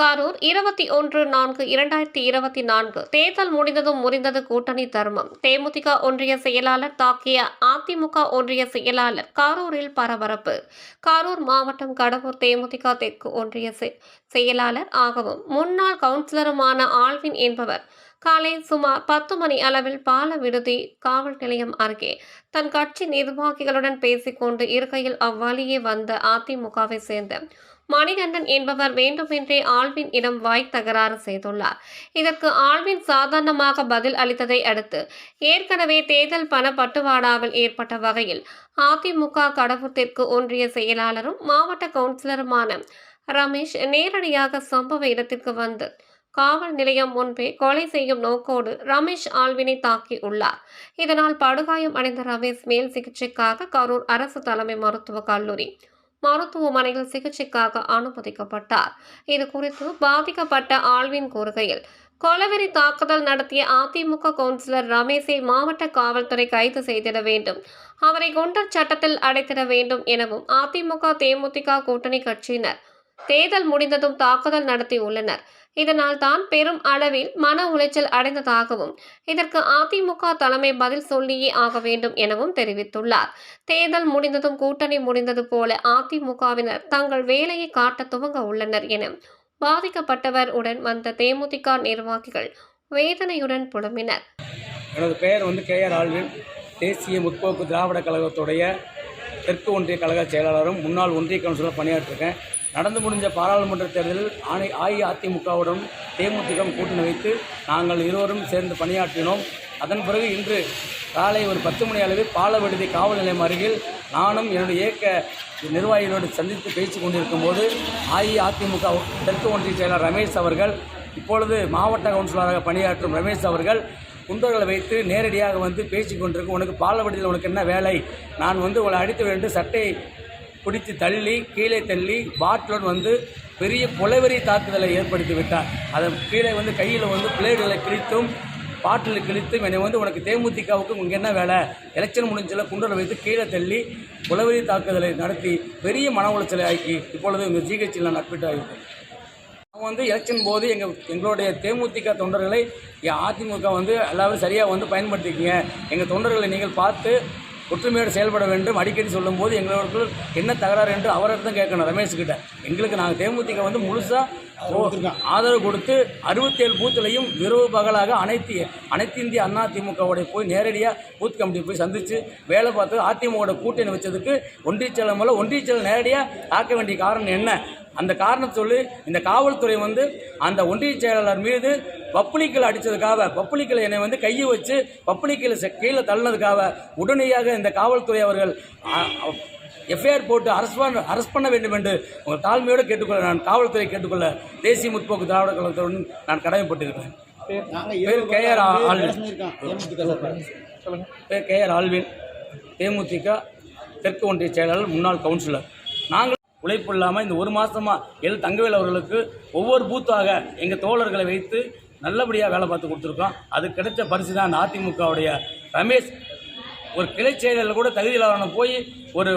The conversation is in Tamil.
கரூர் இருபத்தி ஒன்று நான்கு இரண்டாயிரத்தி இருபத்தி நான்கு. தேர்தல் முடிந்ததும் முறிந்தது கூட்டணி தர்மம். தேமுதிக ஒன்றிய செயலாளர் தாக்கிய அதிமுக ஒன்றிய செயலாளர் கரூரில் பரபரப்பு. கரூர் மாவட்டம் கடவுர் தேமுதிக தெற்கு ஒன்றிய செ- செயலாளர் ஆகவும் முன்னாள் கவுன்சிலருமான ஆல்வின் என்பவர் காலை சுமார் பத்து மணி அளவில் பால விடுதி காவல் நிலையம் அருகே. தன் கட்சி நிர்வாகிகளுடன் பேசிக்கொண்டு இருக்கையில் அவ்வழியே வந்த அதிமுகவை சேர்ந்த மணிகண்டன் என்பவர் வேண்டுமென்றே ஆழ்வின் இடம் வாய் தகராறு செய்துள்ளார். இதற்கு ஆழ்வின் சாதாரணமாக பதில் அளித்ததை அடுத்து ஏற்கனவே தேர்தல் பண பட்டுவாடாவில் ஏற்பட்ட வகையில் அதிமுக கடவுத்திற்கு ஒன்றிய செயலாளரும் மாவட்ட கவுன்சிலருமான ரமேஷ் நேரடியாக சம்பவ இடத்திற்கு வந்து காவல் நிலையம் முன்பே கொலை செய்யும் நோக்கோடு ரமேஷ் ஆல்வினை தாக்கி உள்ளார். இதனால் படுகாயம் அடைந்த ரமேஷ் மேல் சிகிச்சைக்காக கரூர் அரசு தலைமை மருத்துவக் கல்லூரி மருத்துவமனையில் சிகிச்சைக்காக அனுமதிக்கப்பட்டார். இது குறித்து பாதிக்கப்பட்ட ஆழ்வின் கூறுகையில் கொலவெறி தாக்குதல் நடத்திய அதிமுக கவுன்சிலர் ரமேஷை மாவட்ட காவல்துறை கைது செய்திட வேண்டும் அவரை குண்டர் சட்டத்தில் அடைத்திட வேண்டும் எனவும் அதிமுக தேமுதிக கூட்டணி கட்சியினர் தேர்தல் முடிந்ததும் தாக்குதல் நடத்தியுள்ளனர் இதனால் தான் பெரும் அளவில் மன உளைச்சல் அடைந்ததாகவும் இதற்கு அதிமுக தலைமை பதில் சொல்லியே ஆக வேண்டும் எனவும் தெரிவித்துள்ளார். தேர்தல் முடிந்ததும் கூட்டணி முடிந்தது போல அதிமுகவினர் தங்கள் வேலையை காட்ட துவங்க உள்ளனர் என பாதிக்கப்பட்டவர் உடன் வந்த தேமுதிக நிர்வாகிகள் வேதனையுடன் புலம்பினர். எனது பெயர் வந்து கே ஆர் ஆல்வின். தேசிய முற்போக்கு திராவிட கழகத்துடைய தெற்கு ஒன்றிய கழக செயலாளரும் முன்னாள் ஒன்றிய கவுன்சிலர் பணியாற்றிருக்கேன். நடந்து முடிஞ்ச பாராளுமன்ற தேர்தலில் ஆணை அஇஅதிமுகவுடன் தேமுதிகம் கூட்டணி வைத்து நாங்கள் இருவரும் சேர்ந்து பணியாற்றினோம். அதன் பிறகு இன்று காலை ஒரு பத்து மணி அளவில் பாலவிடுதி காவல் நிலையம் அருகில் நானும் என்னுடைய இயக்க நிர்வாகிகளோடு சந்தித்து பேசி கொண்டிருக்கும் போது அஇஅதிமுக தெற்கு ஒன்றிய செயலர் ரமேஷ் அவர்கள் இப்பொழுது மாவட்ட கவுன்சிலராக பணியாற்றும் ரமேஷ் அவர்கள் குண்டர்களை வைத்து நேரடியாக வந்து பேசி கொண்டிருக்கும். உனக்கு பாலவடியில் உனக்கு என்ன வேலை? நான் வந்து உங்களை அடித்து வேண்டும் சட்டை குடித்து தள்ளி கீழே தள்ளி பாட்டிலுடன் வந்து பெரிய கொலைவெறி தாக்குதலை ஏற்படுத்தி விட்டார். அதை கீழே வந்து கையில் வந்து பிளேடுகளை கிழித்தும் பாட்டில் கிழித்தும் என்னை வந்து உனக்கு தேமுதிகவுக்கும் இங்கே என்ன வேலை? எலெக்ஷன் முடிஞ்சல குண்டரை வைத்து கீழே தள்ளி கொலைவெறி தாக்குதலை நடத்தி பெரிய மன உளைச்சலை ஆக்கி இப்பொழுது இங்கே ஜிஹெச்சில் நான் அட்மிட் ஆகிட்டேன் அவங்க வந்து எலெக்ஷன் போது எங்கள் எங்களுடைய தேமுதிக தொண்டர்களை என் அதிமுக வந்து எல்லாரும் சரியாக வந்து பயன்படுத்திக்கிங்க. எங்கள் தொண்டர்களை நீங்கள் பார்த்து ஒற்றுமையோடு செயல்பட வேண்டும். அடிக்கடி சொல்லும்போது எங்களுக்கு என்ன தகராறு என்று தான் கேட்கணும் ரமேஷ் கிட்ட. எங்களுக்கு நாங்கள் தேமுதிக வந்து முழுசாக ஆதரவு கொடுத்து அறுபத்தேழு பூத்துலையும் இரவு பகலாக அனைத்து அனைத்து இந்திய அண்ணா திமுகவுடைய போய் நேரடியாக பூத் கமிட்டி போய் சந்தித்து வேலை பார்த்து அதிமுகவோட கூட்டணி வச்சதுக்கு ஒன்றிய செயலம் மூலம் ஒன்றிய நேரடியாக தாக்க வேண்டிய காரணம் என்ன? அந்த காரணத்தை சொல்லி இந்த காவல்துறை வந்து அந்த ஒன்றிய செயலாளர் மீது பப்புளிக்கல் அடித்ததுக்காக பப்புளிக்கல் என்னை வந்து கையை வச்சு பப்புளிக்கல் கீழே தள்ளினதுக்காக உடனடியாக இந்த காவல்துறை அவர்கள் எஃப்ஐஆர் போட்டு அரசு பண்ண அரஸ்ட் பண்ண வேண்டும் என்று உங்கள் தாழ்மையோடு கேட்டுக்கொள்ள நான் காவல்துறை கேட்டுக்கொள்ள தேசிய முற்போக்கு திராவிட கழகத்துடன் நான் கடமைப்பட்டிருக்கிறேன். பேர் கே ஆர் ஆல்வின். பேர் கே ஆர் ஆல்வின். தேமுதிக தெற்கு ஒன்றிய செயலாளர் முன்னாள் கவுன்சிலர். நாங்கள் உழைப்பு இல்லாமல் இந்த ஒரு மாதமாக எல் தங்கவேல் அவர்களுக்கு ஒவ்வொரு பூத்தாக எங்கள் தோழர்களை வைத்து நல்லபடியாக வேலை பார்த்து கொடுத்துருக்கோம். அது கிடைச்ச பரிசு தான் அந்த அதிமுகவுடைய ரமேஷ். ஒரு கிளை செயலில் கூட தகுதியில்லாதவனை போய் ஒரு